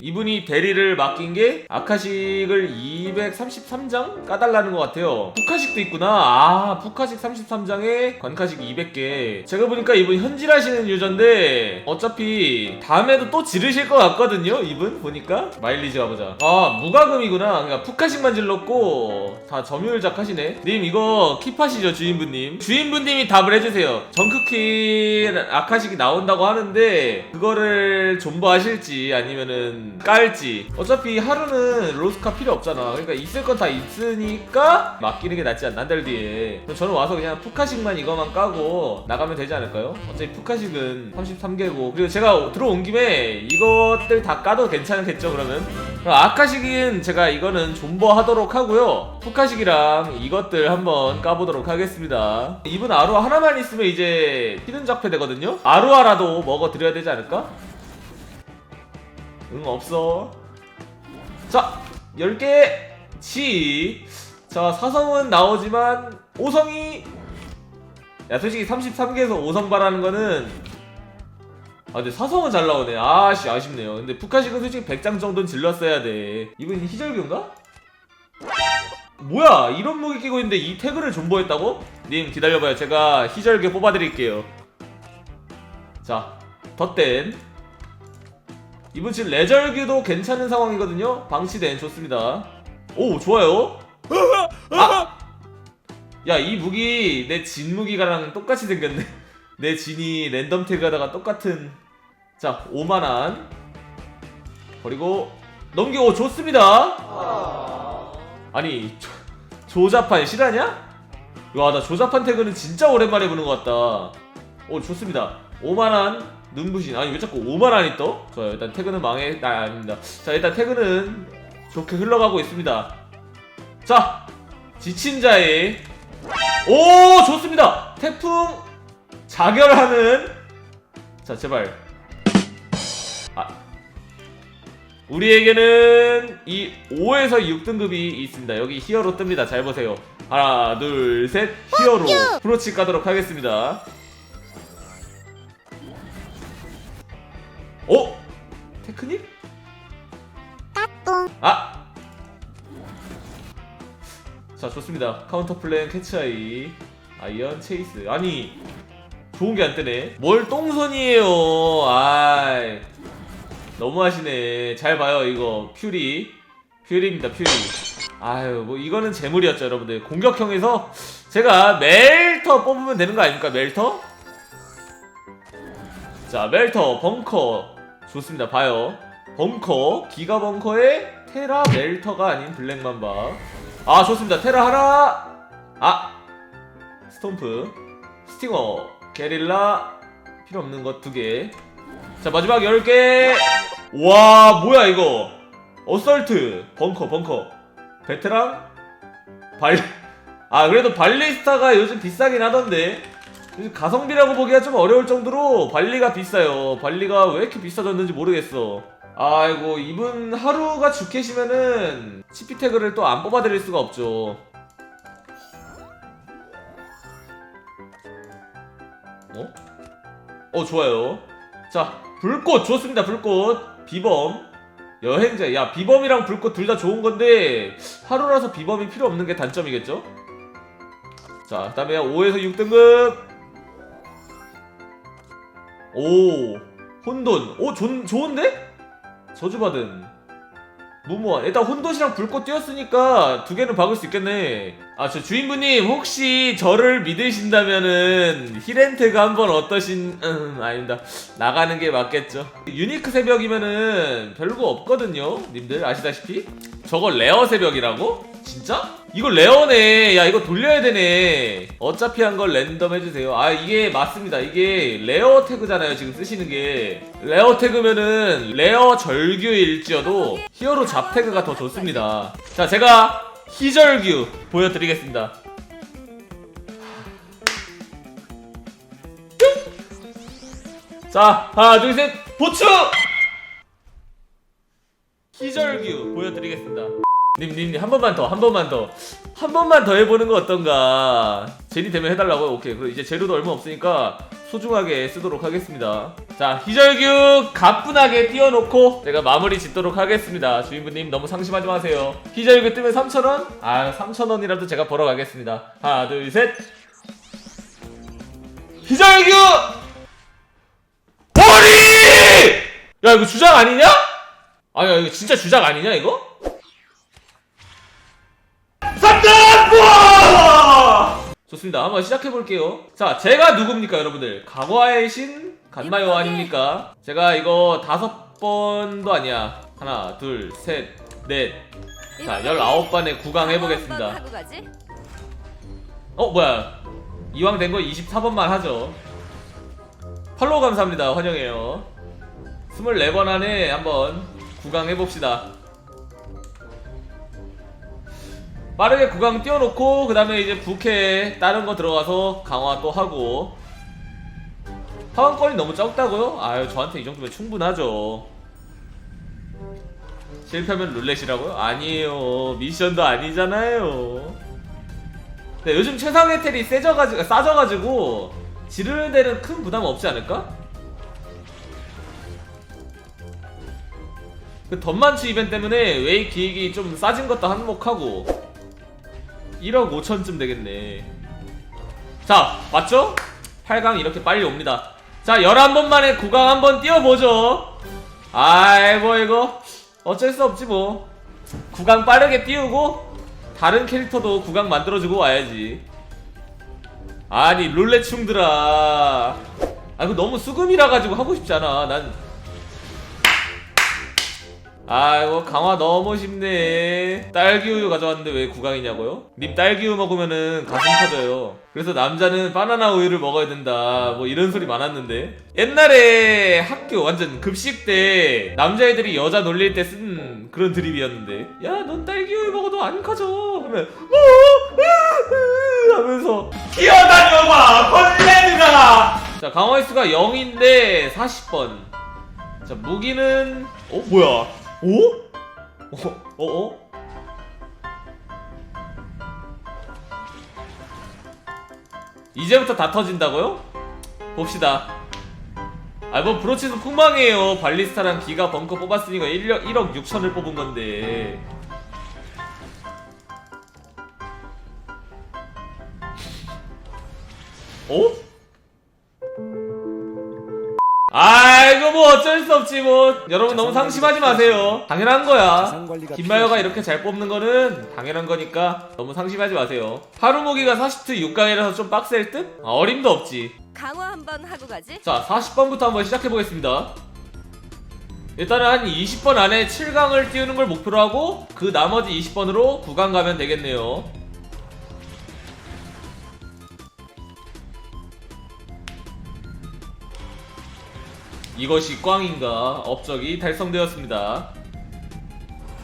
이분이 대리를 맡긴 게 아카식을 233장 까달라는 것 같아요. 북카식도 있구나. 아, 북카식 33장에 관카식 200개. 제가 보니까 이분 현질하시는 유저인데 어차피 다음에도 또 지르실 것 같거든요. 이분 보니까 마일리지 가보자. 아, 무과금이구나. 그러니까 북카식만 질렀고 다 점유율작 하시네. 님 이거 킵하시죠 주인분님. 주인분님이 답을 해주세요. 정크키 아카식이 나온다고 하는데 그거를 존버하실지 아니면은 깔지. 어차피 하루는 로스카 필요 없잖아. 그러니까 있을 건 다 있으니까 맡기는 게 낫지 않나 한 달 뒤에. 그럼 저는 와서 그냥 푸카식만 이거만 까고 나가면 되지 않을까요? 어차피 푸카식은 33개고 그리고 제가 들어온 김에 이것들 다 까도 괜찮겠죠 그러면? 아카식은 제가 이거는 존버하도록 하고요. 푸카식이랑 이것들 한번 까보도록 하겠습니다. 이분 아루아 하나만 있으면 이제 히든 작패 되거든요? 아루아라도 먹어드려야 되지 않을까? 응 없어. 자 10개. 치. 자 사성은 나오지만 5성이 야 솔직히 33개에서 5성 바라는 거는 아 근데 사성은 잘 나오네. 아씨 아쉽네요. 근데 북카식은 솔직히 100장 정도는 질렀어야 돼. 이분 희절규인가? 뭐야 이런 무기 끼고 있는데 이 태그를 존버했다고? 님 기다려봐요. 제가 희절규 뽑아드릴게요. 자 덧댄 이분 지금 레절규도 괜찮은 상황이거든요. 방치된 좋습니다. 오 좋아요. 아! 야이 무기 내 진 무기가랑 똑같이 생겼네. 내 진이 랜덤 태그하다가 똑같은. 자 5만 원. 그리고 넘기고 좋습니다. 아니 조, 조자판 실화냐? 와나 조자판 태그는 진짜 오랜만에 보는 것 같다. 오 좋습니다. 5만 원 눈부신 아니 왜 자꾸 5만 원이 떠? 좋아요 일단 태그는 망해 아 아닙니다. 자 일단 태그는 좋게 흘러가고 있습니다. 자 지친 자의 오 좋습니다. 태풍 자결하는 자 제발 아 우리에게는 이 5에서 6등급이 있습니다. 여기 히어로 뜹니다. 잘 보세요. 하나 둘 셋 히어로 프로치 가도록 하겠습니다. 자 좋습니다. 카운터 플랜 캐치아이 아이언 체이스. 아니 좋은 게 안 뜨네. 뭘 똥손이에요. 아이 너무하시네. 잘 봐요 이거. 퓨리. 퓨리입니다 퓨리. 아유 뭐 이거는 재물이었죠 여러분들. 공격형에서 제가 멜터 뽑으면 되는 거 아닙니까 멜터? 자 멜터 벙커. 좋습니다 봐요. 벙커 기가 벙커에 테라 멜터가 아닌 블랙맘바 아 좋습니다. 테라 하나. 아 스톰프 스팅어 게릴라 필요 없는 것 두개자 마지막 10개. 와 뭐야 이거? 어설트 벙커 벙커. 베테랑? 발아 그래도 발리스타가 요즘 비싸긴 하던데. 요즘 가성비라고 보기가 좀 어려울 정도로 발리가 비싸요. 발리가 왜 이렇게 비싸졌는지 모르겠어. 아이고 이분 하루가 주캐시면은 치피 태그를 또 안 뽑아드릴 수가 없죠. 어? 어 좋아요. 자 불꽃 좋습니다. 불꽃 비범 여행자 야 비범이랑 불꽃 둘 다 좋은 건데 하루라서 비범이 필요 없는 게 단점이겠죠? 자 그다음에 5에서 6등급 오 혼돈 오 좋, 좋은데? 저주받은 무모한 일단 혼돈이랑 불꽃 띄었으니까 두 개는 박을 수 있겠네. 아 저 주인분님 혹시 저를 믿으신다면은 히렌트가 한번 어떠신 음 아닙니다. 나가는 게 맞겠죠. 유니크 새벽이면은 별거 없거든요 님들. 아시다시피 저거 레어 새벽이라고? 진짜? 이거 레어네. 야 이거 돌려야 되네. 어차피 한 걸 랜덤 해주세요. 아 이게 맞습니다. 이게 레어 태그잖아요 지금 쓰시는 게. 레어 태그면은 레어 절규일지어도 히어로 잡 태그가 더 좋습니다. 자 제가 희절규 보여드리겠습니다. 자 하나 둘 셋. 보충 희절규 보여드리겠습니다. 님 님 님 한 번만 더 한 번만 더. 한 번만 더 해보는 거 어떤가? 제니 되면 해달라고요? 오케이. 그럼 이제 재료도 얼마 없으니까 소중하게 쓰도록 하겠습니다. 자 희절규 가뿐하게 띄워놓고 제가 마무리 짓도록 하겠습니다. 주인분님 너무 상심하지 마세요. 희절규 뜨면 3,000원? 아 3,000원이라도 제가 벌어가겠습니다. 하나 둘 셋. 희절규 버리! 야 이거 주작 아니냐? 아야 이거 진짜 주작 아니냐 이거? 3단 부어! 좋습니다. 한번 시작해 볼게요. 자, 제가 누굽니까, 여러분들? 강화의 신 간마요 아닙니까? 제가 이거 다섯 번도 아니야. 하나, 둘, 셋, 넷. 자, 열아홉 번에 구강 해보겠습니다. 하고 가지? 어, 뭐야? 이왕 된 거 24번만 하죠. 팔로우 감사합니다. 환영해요. 24번 안에 한번 구강 해봅시다. 빠르게 구강 띄워놓고 그 다음에 이제 부캐 다른 거 들어가서 강화 또 하고 파원권이 너무 적다고요? 아유 저한테 이 정도면 충분하죠 실패하면 룰렛이라고요? 아니에요 미션도 아니잖아요 네, 요즘 최상의 텔이 세져가지고 싸져가지고 지르는 데는 큰 부담 없지 않을까? 그 덤만추 이벤트 때문에 웨이 기획이 좀 싸진 것도 한몫하고 1억 5천쯤 되겠네. 자 맞죠? 8강 이렇게 빨리 옵니다. 자 11번 만에 9강 한번 띄워보죠. 아이고 이거 어쩔 수 없지 뭐. 9강 빠르게 띄우고 다른 캐릭터도 9강 만들어주고 와야지. 아니 룰렛 충들아. 아 이거 너무 수금이라 가지고 하고 싶지 않아. 난 아이고 강화 너무 쉽네. 딸기 우유 가져왔는데 왜 구강이냐고요? 님 딸기 우유 먹으면은 가슴 터져요. 그래서 남자는 바나나 우유를 먹어야 된다. 뭐 이런 소리 많았는데. 옛날에 학교 완전 급식 때 남자애들이 여자 놀릴 때 쓴 그런 드립이었는데. 야 넌 딸기 우유 먹어도 안 커져. 하면 어, 하면서. 뛰어다녀봐 벌레들아! 자 강화 횟수가 0인데 40번. 자 무기는 어 뭐야 오? 어? 어? 어? 이제부터 다 터진다고요? 봅시다 아뭐 브로치는 폭망이에요 발리스타랑 기가 벙커 뽑았으니까 1억, 1억 6천을 뽑은 건데 어? 아이고 뭐 어쩔 수 없지 뭐. 여러분 너무 상심하지 마세요. 당연한 거야. 김마여가 이렇게 잘 뽑는 거는 당연한 거니까 너무 상심하지 마세요. 하루모기가 40트 6강이라서 좀 빡셀 듯? 아, 어림도 없지. 강화 한번 하고 가지? 자 40번부터 한번 시작해 보겠습니다. 일단은 한 20번 안에 7강을 띄우는 걸 목표로 하고 그 나머지 20번으로 9강 가면 되겠네요 이것이 꽝인가 업적이 달성되었습니다.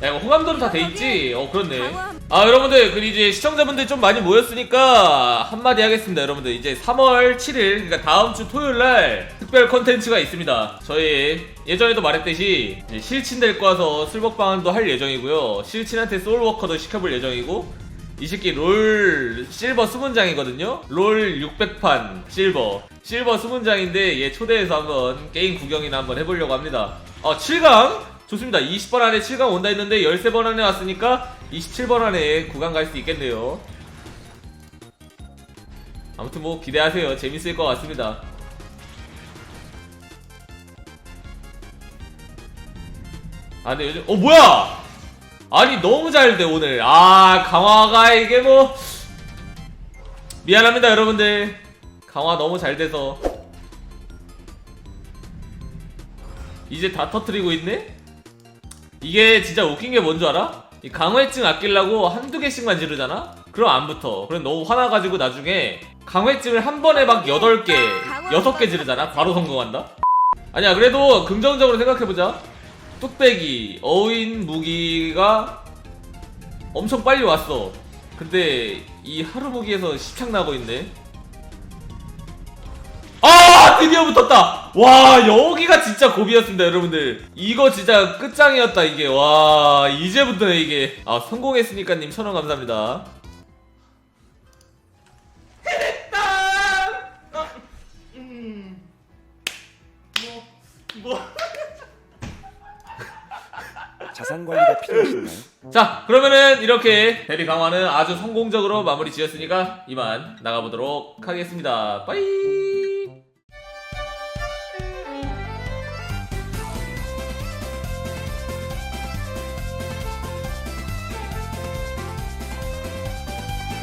야 이거 호감도는 다 돼있지? 어 그렇네. 아 여러분들 그 이제 시청자분들 좀 많이 모였으니까 한마디 하겠습니다 여러분들. 이제 3월 7일 그러니까 다음 주 토요일날 특별 컨텐츠가 있습니다. 저희 예전에도 말했듯이 이제 실친 데리고 와서 술먹방도 할 예정이고요. 실친한테 소울워커도 시켜볼 예정이고 이 새끼 롤 실버 20장이거든요? 롤 600판 실버. 실버 20장인데 얘 초대해서 한번 게임 구경이나 한번 해보려고 합니다. 아 7강? 좋습니다. 20번 안에 7강 온다 했는데 13번 안에 왔으니까 27번 안에 9강 갈 수 있겠네요. 아무튼 뭐 기대하세요. 재밌을 것 같습니다. 아 근데 요즘 어 뭐야 아니 너무 잘 돼 오늘 아 강화가 이게 뭐 미안합니다 여러분들 강화 너무 잘 돼서 이제 다 터트리고 있네? 이게 진짜 웃긴 게 뭔 줄 알아? 이 강화증 아끼려고 한두 개씩만 지르잖아? 그럼 안 붙어 그럼 너무 화나가지고 나중에 강화증을 한 번에 막 8개, 6개 지르잖아? 바로 성공한다? 아니야 그래도 긍정적으로 생각해보자 뚝배기, 어인 무기가 엄청 빨리 왔어. 근데 이 하루 무기에서 십창 나고 있네. 아 드디어 붙었다. 와 여기가 진짜 고비였습니다 여러분들. 이거 진짜 끝장이었다 이게. 와 이제부터네 이게. 아 성공했으니까님 천원 감사합니다. 어, 음. 뭐, 뭐. 자산 관리가 필요하신가요? 자 그러면은 이렇게 대리 강화는 아주 성공적으로 마무리 지었으니까 이만 나가보도록 하겠습니다 빠이